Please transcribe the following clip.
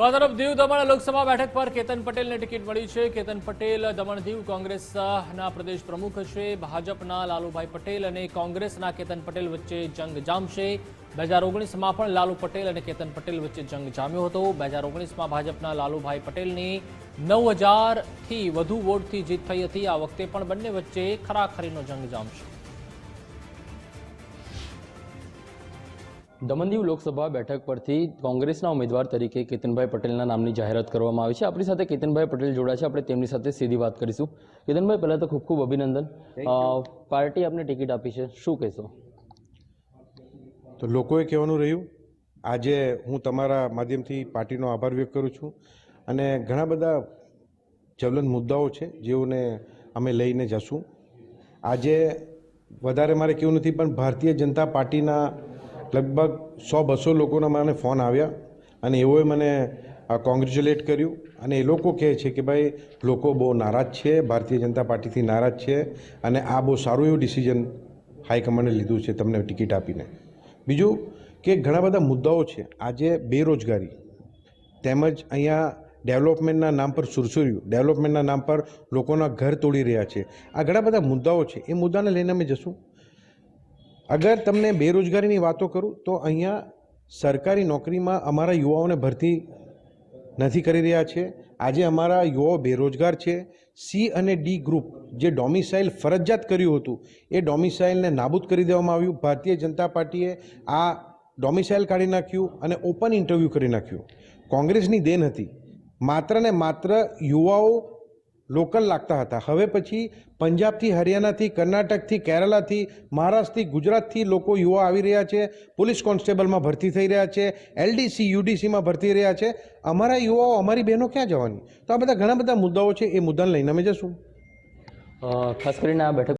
તરફ દીવ દમણ લોકસભા બેઠક પર કેતન પટેલને ટિકિટ મળી છે. કેતન પટેલ, દમણ દીવ કોંગ્રેસના પ્રદેશ પ્રમુખ છે. ભાજપના લાલુભાઈ પટેલ અને કોંગ્રેસના કેતન પટેલ વચ્ચે જંગ જામશે. બે હજાર ઓગણીસમાં પણ લાલુ પટેલ અને કેતન પટેલ વચ્ચે જંગ જામ્યો હતો. બે હજાર ઓગણીસમાં ભાજપના લાલુભાઈ પટેલની નવ હજારથી વધુ વોટથી જીત થઈ હતી. આ વખતે પણ બંને વચ્ચે ખરાખરીનો જંગ જામશે. દમણદીવ લોકસભા બેઠક પરથી કોંગ્રેસના ઉમેદવાર તરીકે કેતનભાઈ પટેલના નામની જાહેરાત કરવામાં આવી છે. આપણી સાથે કેતનભાઈ પટેલ જોડા છે. આપણે તેમની સાથે સીધી વાત કરીશું. કેતનભાઈ પહેલાં તો ખૂબ ખૂબ અભિનંદન. પાર્ટી આપને ટિકિટ આપી છે. શું કહેશો? તો લોકોએ કહેવાનું રહ્યું આજે હું તમારા માધ્યમથી પાર્ટીનો આભાર વ્યક્ત કરું છું અને ઘણા બધા જ્વલંત મુદ્દાઓ છે જેઓને અમે લઈને જશું. આજે વધારે મારે કેવું નથી પણ ભારતીય જનતા પાર્ટીના લગભગ સો બસો લોકોના મને ફોન આવ્યા અને એઓએ મને કોંગ્રેચ્યુલેટ કર્યું અને એ લોકો કહે છે કે ભાઈ, લોકો બહુ નારાજ છે, ભારતીય જનતા પાર્ટીથી નારાજ છે અને આ બહુ સારું એવું ડિસિઝન હાઈકમાન્ડે લીધું છે તમને ટિકિટ આપીને. બીજું કે ઘણા બધા મુદ્દાઓ છે. આજે બેરોજગારી તેમજ અહીંયા ડેવલપમેન્ટના નામ પર સુરસુર્યું ડેવલપમેન્ટના નામ પર લોકોના ઘર તોડી રહ્યા છે. આ ઘણા બધા મુદ્દાઓ છે. એ મુદ્દાને લઈને અમે જશું. અગર તમને બેરોજગારીની વાતો કરું, તો અહીંયા સરકારી નોકરીમાં અમારા યુવાઓને ભરતી નથી કરી રહ્યા છે. આજે અમારા યુવાઓ બેરોજગાર છે. સી અને ડી ગ્રુપ જે ડોમિસાઇલ ફરજિયાત કર્યું હતું, એ ડોમિસાઇલને નાબૂદ કરી દેવામાં આવ્યું. ભારતીય જનતા પાર્ટીએ આ ડોમિસાઇલ કાઢી નાખ્યું અને ઓપન ઇન્ટરવ્યૂ કરી નાખ્યું. કોંગ્રેસની દેન હતી. માત્ર ને માત્ર યુવાઓ લોકલ લાગતા હતા. હવે પછી પંજાબથી હરિયાણાથી, કર્ણાટકથી કેરલાથી મહારાષ્ટ્રથી, ગુજરાતથી લોકો યુવા આવી રહ્યા છે. પોલીસ કોન્સ્ટેબલમાં ભરતી થઈ રહ્યા છે. એલડીસી, યુડીસીમાં ભરતી રહ્યા છે. અમારા યુવાઓ, અમારી બહેનો ક્યાં જવાની? તો આ બધા ઘણા બધા મુદ્દાઓ છે. એ મુદ્દાને લઈને અમે જશું. ખાસ કરીને આ બેઠક